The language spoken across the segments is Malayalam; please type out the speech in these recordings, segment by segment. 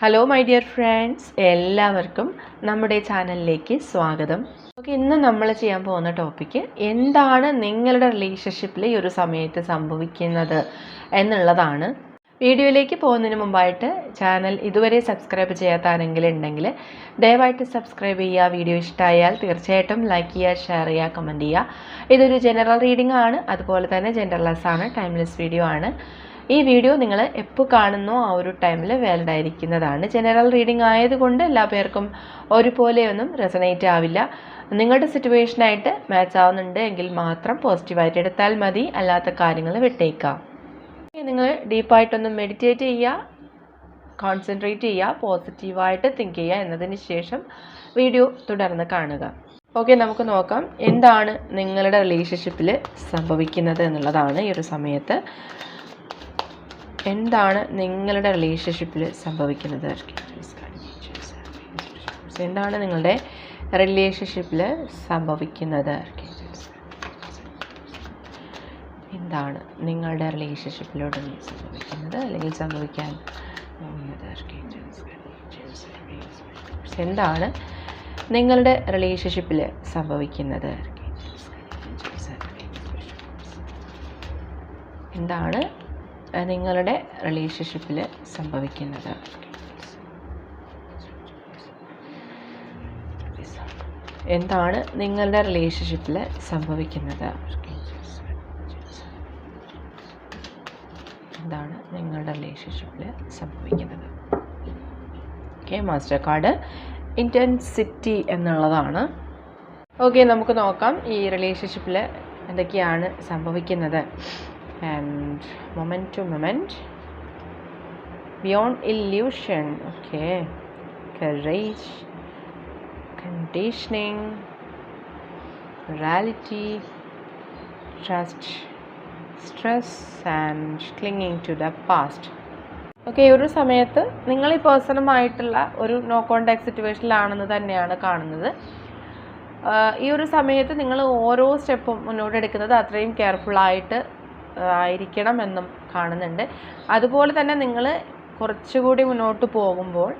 ഹലോ മൈ ഡിയർ ഫ്രണ്ട്സ് എല്ലാവർക്കും നമ്മുടെ ചാനലിലേക്ക് സ്വാഗതം. ഓക്കെ ഇന്ന് നമ്മൾ ചെയ്യാൻ പോകുന്ന ടോപ്പിക്ക് എന്താണ് നിങ്ങളുടെ റിലേഷൻഷിപ്പിൽ ഈ ഒരു സമയത്ത് സംഭവിക്കുന്നത് എന്നുള്ളതാണ്. വീഡിയോയിലേക്ക് പോകുന്നതിന് മുമ്പായിട്ട് ചാനൽ ഇതുവരെ സബ്സ്ക്രൈബ് ചെയ്യാത്ത ആരെങ്കിലും ഉണ്ടെങ്കിൽ ദയവായിട്ട് സബ്സ്ക്രൈബ് ചെയ്യുക. വീഡിയോ ഇഷ്ടമായാൽ തീർച്ചയായിട്ടും ലൈക്ക് ചെയ്യുക ഷെയർ ചെയ്യുക കമന്റ് ചെയ്യുക. ഇതൊരു ജനറൽ റീഡിംഗ് ആണ്. അതുപോലെ തന്നെ ജെൻഡർലെസ് ആണ്. ടൈംലെസ് വീഡിയോ ആണ്. ഈ വീഡിയോ നിങ്ങൾ എപ്പോൾ കാണുന്നോ ആ ഒരു ടൈമിൽ വാലിഡ് ആയിരിക്കുന്നതാണ്. ജനറൽ റീഡിംഗ് ആയതുകൊണ്ട് എല്ലാ പേർക്കും ഒരുപോലെയൊന്നും റെസനേറ്റ് ആവില്ല. നിങ്ങളുടെ സിറ്റുവേഷനായിട്ട് മാച്ച് ആവുന്നുണ്ട് എങ്കിൽ മാത്രം പോസിറ്റീവായിട്ട് എടുത്താൽ മതി. അല്ലാത്ത കാര്യങ്ങൾ വിട്ടേക്കാം നിങ്ങൾ ഡീപ്പായിട്ടൊന്ന് മെഡിറ്റേറ്റ് ചെയ്യുക. കോൺസെൻട്രേറ്റ് ചെയ്യുക. പോസിറ്റീവായിട്ട് തിങ്ക് ചെയ്യുക എന്നതിന് ശേഷം വീഡിയോ തുടർന്ന് കാണുക. ഓക്കെ നമുക്ക് നോക്കാം. എന്താണ് നിങ്ങളുടെ റിലേഷൻഷിപ്പിൽ സംഭവിക്കുന്നത് എന്നുള്ളതാണ് ഈ ഒരു സമയത്ത്. എന്താണ് നിങ്ങളുടെ റിലേഷൻഷിപ്പിൽ സംഭവിക്കുന്നത്? എന്താണ് നിങ്ങളുടെ റിലേഷൻഷിപ്പിൽ സംഭവിക്കുന്നത്? എന്താണ് നിങ്ങളുടെ റിലേഷൻഷിപ്പിലൂടെ സംഭവിക്കുന്നത്? അല്ലെങ്കിൽ സംഭവിക്കാൻ എന്താണ് നിങ്ങളുടെ റിലേഷൻഷിപ്പിൽ സംഭവിക്കുന്നത്? എന്താണ് നിങ്ങളുടെ റിലേഷൻഷിപ്പിൽ സംഭവിക്കുന്നത്. എന്താണ് നിങ്ങളുടെ റിലേഷൻഷിപ്പിൽ സംഭവിക്കുന്നത്? എന്താണ് നിങ്ങളുടെ റിലേഷൻഷിപ്പിൽ സംഭവിക്കുന്നത്? ഓക്കെ മാസ്റ്റർ കാർഡ് ഇന്റൻസിറ്റി എന്നുള്ളതാണ്. ഓക്കെ നമുക്ക് നോക്കാം ഈ റിലേഷൻഷിപ്പിൽ എന്തൊക്കെയാണ് സംഭവിക്കുന്നത്. And moment to moment. Beyond illusion. Okay. Courage. Conditioning. Reality. Trust. Stress and clinging to the past. Okay ഈ ഒരു സമയത്ത് നിങ്ങൾ ഈ പേഴ്സണുമായിട്ടുള്ള ഒരു നോ കോണ്ടാക്ട് സിറ്റുവേഷനിലാണെന്ന് തന്നെയാണ് കാണുന്നത്. ഈ ഒരു സമയത്ത് നിങ്ങൾ ഓരോ സ്റ്റെപ്പും മുന്നോട്ട് എടുക്കുന്നത് അത്രയും കെയർഫുള്ളായിട്ട് ആയിരിക്കണം എന്നും കാണുന്നുണ്ട്. അതുപോലെ തന്നെ നിങ്ങൾ കുറച്ചുകൂടി മുന്നോട്ട് പോകുമ്പോൾ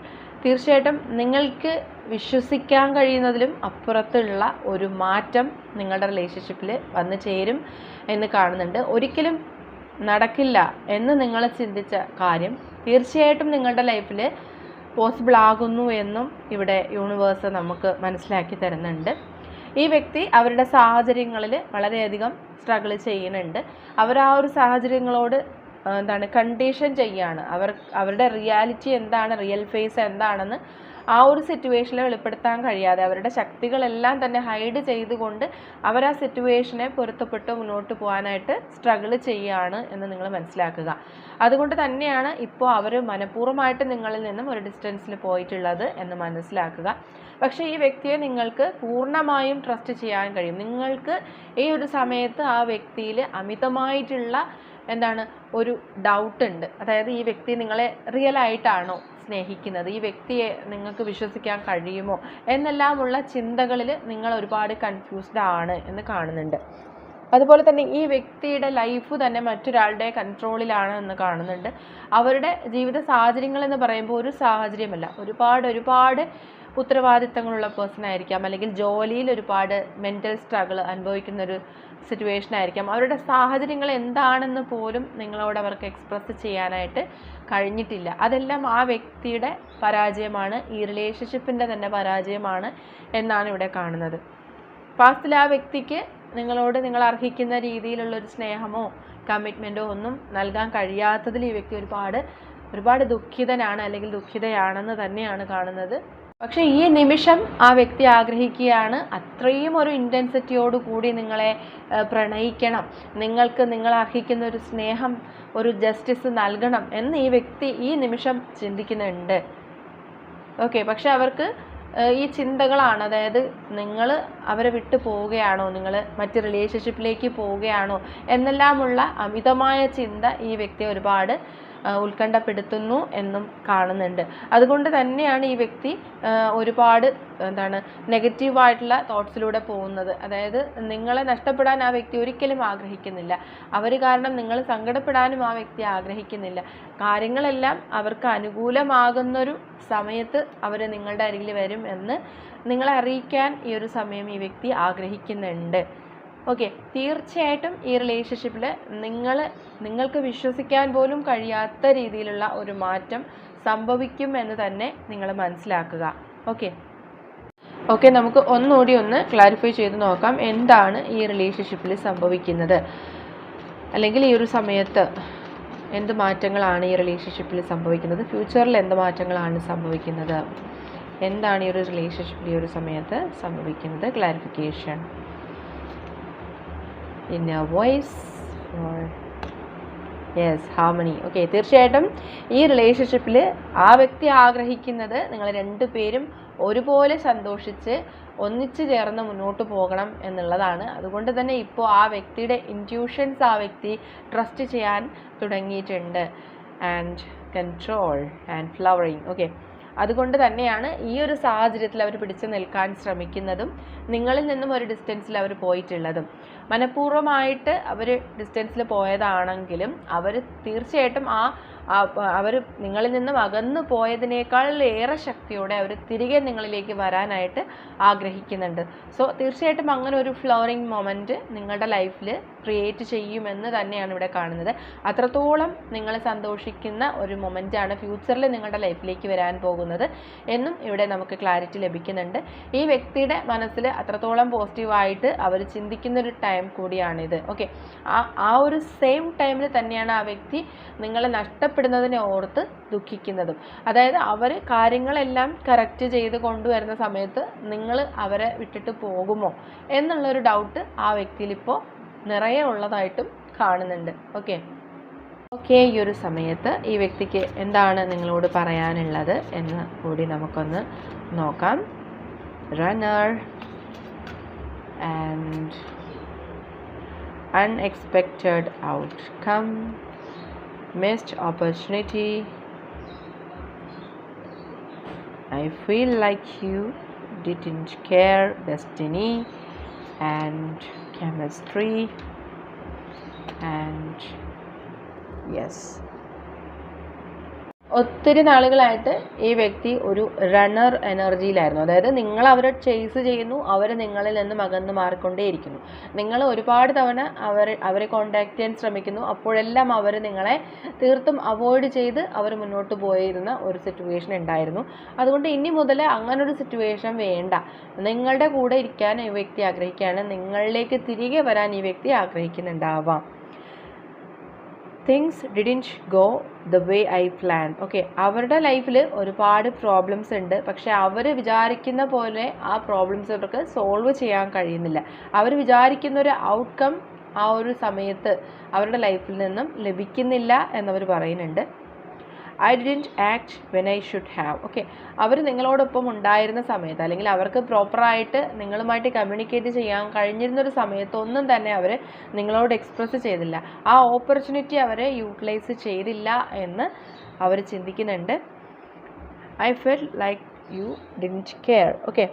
തീർച്ചയായിട്ടും നിങ്ങൾക്ക് വിശ്വസിക്കാൻ കഴിയുന്നതിലും അപ്പുറത്തുള്ള ഒരു മാറ്റം നിങ്ങളുടെ റിലേഷൻഷിപ്പിൽ വന്നു ചേരും എന്ന് കാണുന്നുണ്ട്. ഒരിക്കലും നടക്കില്ല എന്ന് നിങ്ങൾ ചിന്തിച്ച കാര്യം തീർച്ചയായിട്ടും നിങ്ങളുടെ ലൈഫിൽ പോസിബിൾ ആകുന്നു എന്നും ഇവിടെ യൂണിവേഴ്സ് നമുക്ക് മനസ്സിലാക്കി തരുന്നുണ്ട്. ഈ വ്യക്തി അവരുടെ സാഹചര്യങ്ങളിൽ വളരെയധികം സ്ട്രഗിൾ ചെയ്യുന്നുണ്ട്. അവർ ആ ഒരു സാഹചര്യങ്ങളോട് എന്താണ് കണ്ടീഷൻ ചെയ്യാണ്. അവർ അവരുടെ റിയാലിറ്റി എന്താണ് റിയൽ ഫേസ് എന്താണെന്ന് ആ ഒരു സിറ്റുവേഷനെ വെളിപ്പെടുത്താൻ കഴിയാതെ അവരുടെ ശക്തികളെല്ലാം തന്നെ ഹൈഡ് ചെയ്തുകൊണ്ട് അവർ ആ സിറ്റുവേഷനെ പൊരുത്തപ്പെട്ട് മുന്നോട്ട് പോകാനായിട്ട് സ്ട്രഗിൾ ചെയ്യുകയാണ് എന്ന് നിങ്ങൾ മനസ്സിലാക്കുക. അതുകൊണ്ട് തന്നെയാണ് ഇപ്പോൾ അവർ മനഃപൂർവമായിട്ട് നിങ്ങളിൽ നിന്നും ഒരു ഡിസ്റ്റൻസിൽ പോയിട്ടുള്ളത് എന്ന് മനസ്സിലാക്കുക. പക്ഷേ ഈ വ്യക്തിയെ നിങ്ങൾക്ക് പൂർണമായും ട്രസ്റ്റ് ചെയ്യാൻ കഴിയും. നിങ്ങൾക്ക് ഈ ഒരു സമയത്ത് ആ വ്യക്തിയിൽ അമിതമായിട്ടുള്ള എന്താണ് ഒരു ഡൗട്ട് ഉണ്ട്. അതായത് ഈ വ്യക്തി നിങ്ങളെ റിയൽ ആയിട്ടാണോ സ്നേഹിക്കുന്നത്? ഈ വ്യക്തിയെ നിങ്ങൾക്ക് വിശ്വസിക്കാൻ കഴിയുമോ? എന്നെല്ലാമുള്ള ചിന്തകളിൽ നിങ്ങൾ ഒരുപാട് കൺഫ്യൂസ്ഡ് ആണ് എന്ന് കാണുന്നുണ്ട്. അതുപോലെ തന്നെ ഈ വ്യക്തിയുടെ ലൈഫ് തന്നെ മറ്റൊരാളുടെ കൺട്രോളിലാണ് എന്ന് കാണുന്നുണ്ട്. അവരുടെ ജീവിത സാഹചര്യങ്ങൾ എന്ന് പറയുമ്പോൾ ഒരു സാഹചര്യമല്ല. ഒരുപാട് ഒരുപാട് ഉത്തരവാദിത്തങ്ങളുള്ള പേഴ്സൺ ആയിരിക്കാം. അല്ലെങ്കിൽ ജോലിയിൽ ഒരുപാട് മെന്റൽ സ്ട്രഗിൾ അനുഭവിക്കുന്ന ഒരു സിറ്റുവേഷൻ ആയിരിക്കാം. അവരുടെ സാഹചര്യങ്ങൾ എന്താണെന്ന് പോലും നിങ്ങളോട് അവർക്ക് എക്സ്പ്രസ് ചെയ്യാനായിട്ട് കഴിഞ്ഞിട്ടില്ല. അതെല്ലാം ആ വ്യക്തിയുടെ പരാജയമാണ്. ഈ റിലേഷൻഷിപ്പിന്റെ തന്നെ പരാജയമാണ് എന്നാണ് ഇവിടെ കാണുന്നത്. പാസ്റ്റിൽ ആ വ്യക്തിക്ക് നിങ്ങളോട് നിങ്ങൾ അർഹിക്കുന്ന രീതിയിലുള്ള ഒരു സ്നേഹമോ കമ്മിറ്റ്മെന്റോ ഒന്നും നൽകാൻ കഴിയാത്തതിൽ ഈ വ്യക്തി ഒരുപാട് ഒരുപാട് ദുഃഖിതനാണ് അല്ലെങ്കിൽ ദുഃഖിതയാണെന്ന് തന്നെയാണ് കാണുന്നത്. പക്ഷേ ഈ നിമിഷം ആ വ്യക്തി ആഗ്രഹിക്കുകയാണ് അത്രയും ഒരു ഇന്റൻസിറ്റിയോട് കൂടി നിങ്ങളെ പ്രണയിക്കണം. നിങ്ങൾക്ക് നിങ്ങൾ അർഹിക്കുന്ന ഒരു സ്നേഹം ഒരു ജസ്റ്റിസ് നൽകണം എന്ന് ഈ വ്യക്തി ഈ നിമിഷം ചിന്തിക്കുന്നുണ്ട്. ഓക്കെ പക്ഷെ അവർക്ക് ഈ ചിന്തകളാണ്. അതായത് നിങ്ങൾ അവരെ വിട്ടു പോവുകയാണോ? നിങ്ങൾ മറ്റ് റിലേഷൻഷിപ്പിലേക്ക് പോവുകയാണോ? എന്നെല്ലാമുള്ള അമിതമായ ചിന്ത ഈ വ്യക്തിയെ ഒരുപാട് ഉത്കണ്ഠപ്പെടുത്തുന്നു എന്നും കാണുന്നുണ്ട്. അതുകൊണ്ട് തന്നെയാണ് ഈ വ്യക്തി ഒരുപാട് എന്താണ് നെഗറ്റീവായിട്ടുള്ള തോട്ട്സിലൂടെ പോകുന്നത്. അതായത് നിങ്ങളെ നഷ്ടപ്പെടാൻ ആ വ്യക്തി ഒരിക്കലും ആഗ്രഹിക്കുന്നില്ല. അവർ കാരണം നിങ്ങൾ സങ്കടപ്പെടാനും ആ വ്യക്തി ആഗ്രഹിക്കുന്നില്ല. കാര്യങ്ങളെല്ലാം അവർക്ക് അനുകൂലമാകുന്നൊരു സമയത്ത് അവർ നിങ്ങളുടെ അരികിൽ വരും എന്ന് നിങ്ങളെ അറിയിക്കാൻ ഈ ഒരു സമയം ഈ വ്യക്തി ആഗ്രഹിക്കുന്നുണ്ട്. ഓക്കെ തീർച്ചയായിട്ടും ഈ റിലേഷൻഷിപ്പിൽ നിങ്ങൾ നിങ്ങൾക്ക് വിശ്വസിക്കാൻ പോലും കഴിയാത്ത രീതിയിലുള്ള ഒരു മാറ്റം സംഭവിക്കും എന്ന് തന്നെ നിങ്ങൾ മനസ്സിലാക്കുക. ഓക്കെ ഓക്കെ നമുക്ക് ഒന്നുകൂടി ഒന്ന് ക്ലാരിഫൈ ചെയ്ത് നോക്കാം എന്താണ് ഈ റിലേഷൻഷിപ്പിൽ സംഭവിക്കുന്നത്. അല്ലെങ്കിൽ ഈ ഒരു സമയത്ത് എന്ത് മാറ്റങ്ങളാണ് ഈ റിലേഷൻഷിപ്പിൽ സംഭവിക്കുന്നത്? ഫ്യൂച്ചറിൽ എന്ത് മാറ്റങ്ങളാണ് സംഭവിക്കുന്നത്? എന്താണ് ഈ ഒരു റിലേഷൻഷിപ്പിൽ ഈ ഒരു സമയത്ത് സംഭവിക്കുന്നത്? Clarification in a voice or yes harmony okay തീർച്ചയായിട്ടും ഈ റിലേഷൻഷിപ്പിൽ ആ വ്യക്തി ആഗ്രഹിക്കുന്നത് നിങ്ങൾ രണ്ടുപേരും ഒരുപോലെ സന്തോഷിച്ച് ഒന്നിച്ചു ചേർന്ന് മുന്നോട്ട് പോകണം എന്നുള്ളതാണ്. അതുകൊണ്ട് തന്നെ ഇപ്പോൾ ആ വ്യക്തിയുടെ ഇന്റ്യൂഷൻസ് ആ വ്യക്തി ട്രസ്റ്റ് ചെയ്യാൻ തുടങ്ങിയിട്ടുണ്ട്. And control and flowering okay അതുകൊണ്ട് തന്നെയാണ് ഈ ഒരു സാഹചര്യത്തിൽ അവർ പിടിച്ചു നിൽക്കാൻ ശ്രമിക്കുന്നതും നിങ്ങളിൽ നിന്നും ഒരു ഡിസ്റ്റൻസിൽ അവർ പോയിട്ടുള്ളതും. മനഃപൂർവമായിട്ട് അവർ ഡിസ്റ്റൻസിൽ പോയതാണെങ്കിലും അവർ തീർച്ചയായിട്ടും ആ അവർ നിങ്ങളിൽ നിന്നും അകന്നു പോയതിനേക്കാൾ ഏറെ ശക്തിയോടെ അവർ തിരികെ നിങ്ങളിലേക്ക് വരാനായിട്ട് ആഗ്രഹിക്കുന്നുണ്ട്. സോ തീർച്ചയായിട്ടും അങ്ങനെ ഒരു ഫ്ലവറിങ് മൊമെന്റ് നിങ്ങളുടെ ലൈഫിൽ ക്രിയേറ്റ് ചെയ്യുമെന്ന് തന്നെയാണ് ഇവിടെ കാണുന്നത്. അത്രത്തോളം നിങ്ങൾ സന്തോഷിക്കുന്ന ഒരു മൊമെന്റാണ് ഫ്യൂച്ചറിൽ നിങ്ങളുടെ ലൈഫിലേക്ക് വരാൻ പോകുന്നത് എന്നും ഇവിടെ നമുക്ക് ക്ലാരിറ്റി ലഭിക്കുന്നുണ്ട്. ഈ വ്യക്തിയുടെ മനസ്സിൽ അത്രത്തോളം പോസിറ്റീവായിട്ട് അവർ ചിന്തിക്കുന്ന ഒരു ടൈം കൂടിയാണിത്. ഓക്കെ ആ ആ ഒരു സെയിം ടൈമിൽ തന്നെയാണ് ആ വ്യക്തി നിങ്ങളെ നഷ്ടപ്പെടുന്നതിനെ ഓർത്ത് ദുഃഖിക്കുന്നതും. അതായത് അവർ കാര്യങ്ങളെല്ലാം കറക്റ്റ് ചെയ്ത് കൊണ്ടുവരുന്ന സമയത്ത് നിങ്ങൾ അവരെ വിട്ടിട്ട് പോകുമോ എന്നുള്ളൊരു ഡൗട്ട് ആ വ്യക്തിയിൽ ഇപ്പോൾ നിറയെ ഉള്ളതായിട്ടും കാണുന്നുണ്ട്. ഓക്കെ ഓക്കെ ഈ ഒരു സമയത്ത് ഈ വ്യക്തിക്ക് എന്താണ് നിങ്ങളോട് പറയാനുള്ളത് എന്ന് കൂടി നമുക്കൊന്ന് നോക്കാം. Runner and unexpected outcome, missed opportunity. I feel like you didn't care, destiny and chemistry, and yes. ഒത്തിരി നാളുകളായിട്ട് ഈ വ്യക്തി ഒരു റണ്ണർ എനർജിയിലായിരുന്നു അതായത് നിങ്ങൾ അവരെ ചേസ് ചെയ്യുന്നു അവർ നിങ്ങളിൽ നിന്നും അകന്നു മാറിക്കൊണ്ടേയിരിക്കുന്നു. നിങ്ങൾ ഒരുപാട് തവണ അവർ അവരെ കോണ്ടാക്ട് ചെയ്യാൻ ശ്രമിക്കുന്നു. അപ്പോഴെല്ലാം അവർ നിങ്ങളെ തീർത്തും അവോയ്ഡ് ചെയ്ത് അവർ മുന്നോട്ട് പോയിരുന്ന ഒരു സിറ്റുവേഷൻ ഉണ്ടായിരുന്നു. അതുകൊണ്ട് ഇനി മുതൽ അങ്ങനൊരു സിറ്റുവേഷൻ വേണ്ട. നിങ്ങളുടെ കൂടെ ഇരിക്കാൻ ഈ വ്യക്തി ആഗ്രഹിക്കുകയാണ്. നിങ്ങളിലേക്ക് തിരികെ വരാൻ ഈ വ്യക്തി ആഗ്രഹിക്കുന്നുണ്ടാവാം. Things didn't go the way I plan okay അവരുടെ ലൈഫിൽ ഒരുപാട് പ്രോബ്ലംസ് ഉണ്ട്. പക്ഷെ അവർ വിചാരിക്കുന്ന പോലെ ആ പ്രോബ്ലംസ് അവർക്ക് സോൾവ് ചെയ്യാൻ കഴിയുന്നില്ല. അവർ വിചാരിക്കുന്ന ഒരു ഔട്ട്കം ആ ഒരു സമയത്ത് അവരുടെ ലൈഫിൽ നിന്നും ലഭിക്കുന്നില്ല എന്നവർ പറയുന്നുണ്ട്. I didn't act when I should have okay അവർ നിങ്ങളോടൊപ്പം ഉണ്ടായിരുന്ന സമയത്ത് അല്ലെങ്കിൽ അവർക്ക് പ്രോപ്പറായിട്ട് നിങ്ങളുമായിട്ട് കമ്മ്യൂണിക്കേറ്റ് ചെയ്യാൻ കഴിഞ്ഞിരുന്നൊരു സമയത്ത് ഒന്നും തന്നെ അവർ നിങ്ങളോട് എക്സ്പ്രസ് ചെയ്തില്ല. ആ ഓപ്പർച്യൂണിറ്റി അവർ യൂട്ടിലൈസ് ചെയ്തില്ല എന്ന് അവർ ചിന്തിക്കുന്നുണ്ട്. I fell like you didn't care okay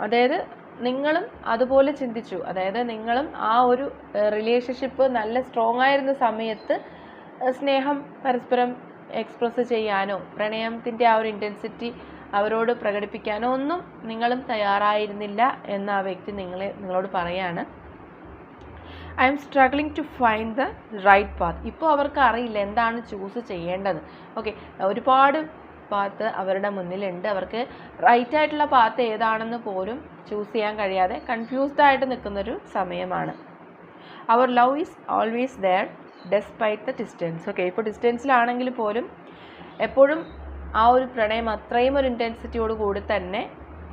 അതായത് നിങ്ങളും അതുപോലെ ചിന്തിച്ചു. അതായത് നിങ്ങളും ആ ഒരു റിലേഷൻഷിപ്പ് നല്ല സ്ട്രോങ് ആയിരുന്ന സമയത്ത് സ്നേഹം പരസ്പരം എക്സ്പ്രസ് ചെയ്യാനോ പ്രണയത്തിന്റെ ആ ഒരു ഇന്റൻസിറ്റി അവരോട് പ്രകടിപ്പിക്കാനോ ഒന്നും നിങ്ങളും തയ്യാറായിരുന്നില്ല എന്ന് ആ വ്യക്തി നിങ്ങളെ നിങ്ങളോട് പറയാണ്. I'm struggling to find the right path ഇപ്പോൾ അവർക്ക് അറിയില്ല എന്താണ് ചൂസ് ചെയ്യേണ്ടത്. ഓക്കെ ഒരുപാട് പാത്ത് അവരുടെ മുന്നിലുണ്ട്. അവർക്ക് റൈറ്റ് ആയിട്ടുള്ള പാത്ത് ഏതാണെന്ന് പോലും ചൂസ് ചെയ്യാൻ കഴിയാതെ കൺഫ്യൂസ്ഡ് ആയിട്ട് നിൽക്കുന്നൊരു സമയമാണ്. അവർ love is always there despite the distance okay ഇപ്പോൾ ഡിസ്റ്റൻസിലാണെങ്കിൽ പോലും എപ്പോഴും ആ ഒരു പ്രണയം അത്രയും ഒരു ഇന്റൻസിറ്റിയോട് കൂടി തന്നെ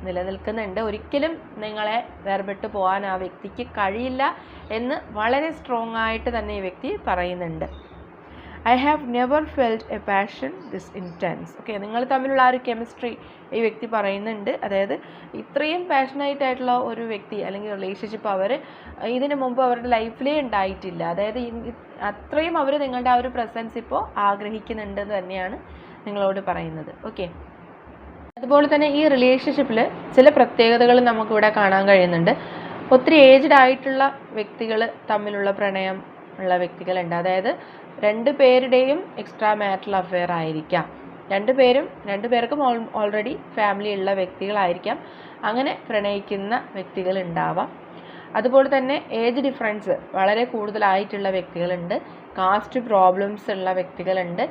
നിലനിൽക്കുന്നുണ്ട്. ഒരിക്കലും നിങ്ങളെ വേർപെട്ട് പോകാൻ ആ വ്യക്തിക്ക് കഴിയില്ല എന്ന് വളരെ സ്ട്രോങ് ആയിട്ട് തന്നെ ഈ വ്യക്തി പറയുന്നുണ്ട്. I have never felt a passion this intense okay നിങ്ങൾ തമ്മിലുള്ള ആ ഒരു കെമിസ്ട്രി ഈ വ്യക്തി പറയുന്നുണ്ട്. അതായത് ഇത്രയും പാഷനേറ്റ് ആയിട്ടുള്ള ഒരു വ്യക്തി അല്ലെങ്കിൽ റിലേഷൻഷിപ്പ് അവർ ഇതിനു മുമ്പ് അവരുടെ ലൈഫിലേ ഉണ്ടായിട്ടില്ല. അതായത് അത്രയും അവർ നിങ്ങളുടെ ആ ഒരു പ്രസൻസ് ഇപ്പോൾ ആഗ്രഹിക്കുന്നുണ്ട് എന്ന് തന്നെയാണ് നിങ്ങളോട് പറയുന്നത്. ഓക്കെ അതുപോലെ തന്നെ ഈ റിലേഷൻഷിപ്പിൽ ചില പ്രത്യേകതകൾ നമുക്കിവിടെ കാണാൻ കഴിയുന്നുണ്ട്. ഒത്തിരി ഏജ്ഡ് ആയിട്ടുള്ള വ്യക്തികൾ തമ്മിലുള്ള പ്രണയം ഉള്ള വ്യക്തികളുണ്ട്. അതായത് രണ്ട് പേരുടെയും എക്സ്ട്രാ മാരിറ്റൽ അഫെയർ ആയിരിക്കാം. രണ്ട് പേരും രണ്ട് പേർക്കും ഓൾറെഡി ഫാമിലി ഉള്ള വ്യക്തികളായിരിക്കാം. അങ്ങനെ പ്രണയിക്കുന്ന വ്യക്തികൾ ഉണ്ടാവാം. അതുപോലെ തന്നെ ഏജ് ഡിഫറൻസ് വളരെ കൂടുതലായിട്ടുള്ള വ്യക്തികളുണ്ട്. കാസ്റ്റ് പ്രോബ്ലംസ് ഉള്ള വ്യക്തികളുണ്ട്.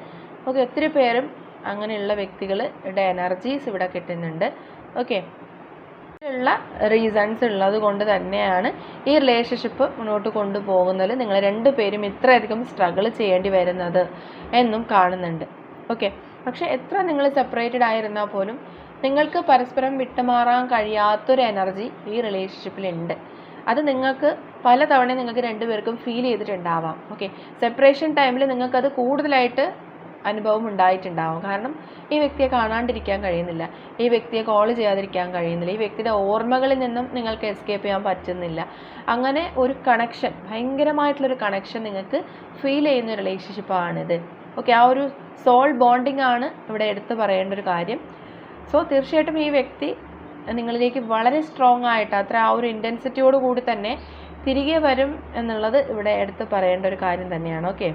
ഓക്കെ ഒത്തിരി പേരും അങ്ങനെയുള്ള വ്യക്തികളുടെ എനർജീസ് ഇവിടെ കിട്ടുന്നുണ്ട്. ഓക്കെ ഉള്ള റീസൺസ് ഉള്ളത് കൊണ്ട് തന്നെയാണ് ഈ റിലേഷൻഷിപ്പ് മുന്നോട്ട് കൊണ്ടുപോകുന്നതിൽ നിങ്ങൾ രണ്ടുപേരും ഇത്രയധികം സ്ട്രഗിൾ ചെയ്യേണ്ടി വരുന്നത് എന്നും കാണുന്നുണ്ട്. ഓക്കെ പക്ഷെ എത്ര നിങ്ങൾ സെപ്പറേറ്റഡ് ആയിരുന്നാൽ പോലും നിങ്ങൾക്ക് പരസ്പരം വിട്ടുമാറാൻ കഴിയാത്തൊരു എനർജി ഈ റിലേഷൻഷിപ്പിലുണ്ട് അത് നിങ്ങൾക്ക് പലതവണ നിങ്ങൾക്ക് രണ്ടുപേർക്കും ഫീൽ ചെയ്തിട്ടുണ്ടാവാം. ഓക്കെ സെപ്പറേഷൻ ടൈമിൽ നിങ്ങൾക്കത് കൂടുതലായിട്ട് അനുഭവം ഉണ്ടായിട്ടുണ്ടാവും. കാരണം ഈ വ്യക്തിയെ കാണാണ്ടിരിക്കാൻ കഴിയുന്നില്ല. ഈ വ്യക്തിയെ കോൾ ചെയ്യാതിരിക്കാൻ കഴിയുന്നില്ല. ഈ വ്യക്തിയുടെ ഓർമ്മകളിൽ നിന്നും നിങ്ങൾക്ക് എസ്കേപ്പ് ചെയ്യാൻ പറ്റുന്നില്ല. അങ്ങനെ ഒരു കണക്ഷൻ ഭയങ്കരമായിട്ടുള്ളൊരു കണക്ഷൻ നിങ്ങൾക്ക് ഫീൽ ചെയ്യുന്ന റിലേഷൻഷിപ്പാണിത് ഓക്കെ ആ ഒരു സോൾ ബോണ്ടിങ് ആണ് ഇവിടെ എടുത്തു പറയേണ്ട ഒരു കാര്യം. സോ തീർച്ചയായിട്ടും ഈ വ്യക്തി നിങ്ങളിലേക്ക് വളരെ സ്ട്രോങ് ആയിട്ട് അത്ര ആ ഒരു ഇന്റൻസിറ്റിയോട് കൂടി തന്നെ തിരികെ വരും എന്നുള്ളത് ഇവിടെ എടുത്ത് പറയേണ്ട ഒരു കാര്യം തന്നെയാണ് ഓക്കെ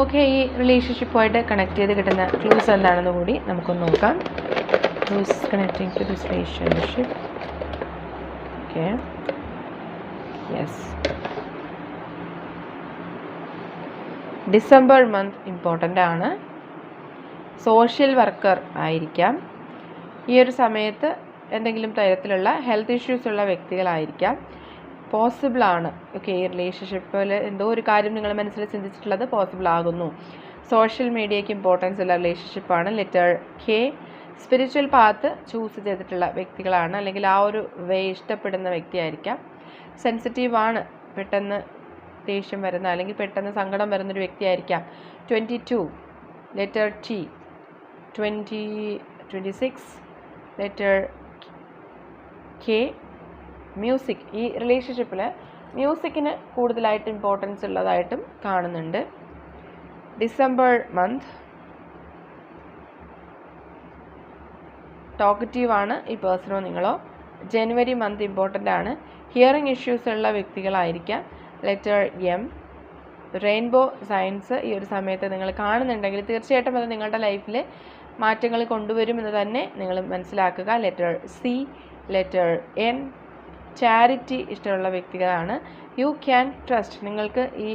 ഓക്കെ ഈ റിലേഷൻഷിപ്പുമായിട്ട് കണക്ട് ചെയ്ത് കിട്ടുന്ന ക്ലൂസ് എന്താണെന്ന് കൂടി നമുക്കൊന്ന് നോക്കാം. Clues connecting to this relationship okay yes December month important ആണ്. സോഷ്യൽ വർക്കർ ആയിരിക്കാം. ഈ ഒരു സമയത്ത് എന്തെങ്കിലും തരത്തിലുള്ള ഹെൽത്ത് ഇഷ്യൂസ് ഉള്ള വ്യക്തികളായിരിക്കാം. പോസിബിളാണ് ഓക്കെ ഈ റിലേഷൻഷിപ്പിൽ എന്തോ ഒരു കാര്യം നിങ്ങൾ മനസ്സിൽ ചിന്തിച്ചിട്ടുള്ളത് പോസിബിൾ ആകുന്നു. സോഷ്യൽ മീഡിയയ്ക്ക് ഇമ്പോർട്ടൻസ് ഉള്ള റിലേഷൻഷിപ്പാണ് letter K spiritual path choose ചെയ്തിട്ടുള്ള വ്യക്തികളാണ്. അല്ലെങ്കിൽ ആ ഒരു വേ ഇഷ്ടപ്പെടുന്ന വ്യക്തിയായിരിക്കാം. സെൻസിറ്റീവാണ് പെട്ടെന്ന് ദേഷ്യം വരുന്ന അല്ലെങ്കിൽ പെട്ടെന്ന് സങ്കടം വരുന്നൊരു വ്യക്തിയായിരിക്കാം. Twenty two letter T twenty twenty six letter K music ഈ റിലേഷൻഷിപ്പിൽ മ്യൂസിക്കിന് കൂടുതലായിട്ട് ഇമ്പോർട്ടൻസ് ഉള്ളതായിട്ടും കാണുന്നുണ്ട്. ഡിസംബർ മന്ത് ടോക്കറ്റീവ് ആണ് ഈ പേഴ്സണോ നിങ്ങളോ. ജനുവരി മന്ത് ഇമ്പോർട്ടന്റ് ആണ്. ഹിയറിംഗ് ഇഷ്യൂസ് ഉള്ള വ്യക്തികളായിരിക്കാം. ലെറ്റർ എം റെയിൻബോ സയൻസ് ഈ ഒരു സമയത്ത് നിങ്ങൾ കാണുന്നുണ്ടെങ്കിൽ തീർച്ചയായിട്ടും അത് നിങ്ങളുടെ ലൈഫിൽ മാറ്റങ്ങൾ കൊണ്ടുവരുമെന്ന് തന്നെ നിങ്ങൾ മനസ്സിലാക്കുക. Letter C letter N charity ഇഷ്ടമുള്ള വ്യക്തികളാണ്. യു ക്യാൻ ട്രസ്റ്റ് നിങ്ങൾക്ക് ഈ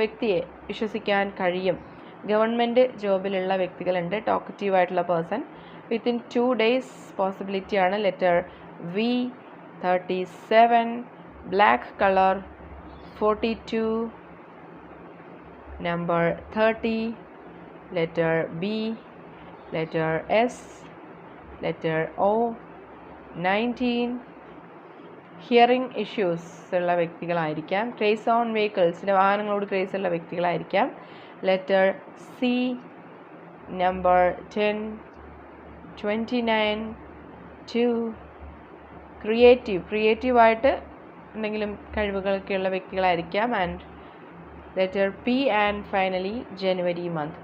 വ്യക്തിയെ വിശ്വസിക്കാൻ കഴിയും. ഗവൺമെന്റ് ജോബിലുള്ള വ്യക്തികളുണ്ട്. ടോക്കറ്റീവ് ആയിട്ടുള്ള person within two days പോസിബിലിറ്റിയാണ് letter V thirty seven black colour forty two number thirty letter B letter S letter O nineteen hearing issues ഉള്ള വ്യക്തികളായിരിക്കാം. ക്രേസ് ഓൺ വെഹിക്കിൾസിന്റെ വാഹനങ്ങളോട് ക്രേസ് ഉള്ള വ്യക്തികളായിരിക്കാം. Letter C number ten twenty nine two creative ക്രിയേറ്റീവായിട്ട് എന്തെങ്കിലും കഴിവുകളൊക്കെയുള്ള വ്യക്തികളായിരിക്കാം. And letter P and finally January month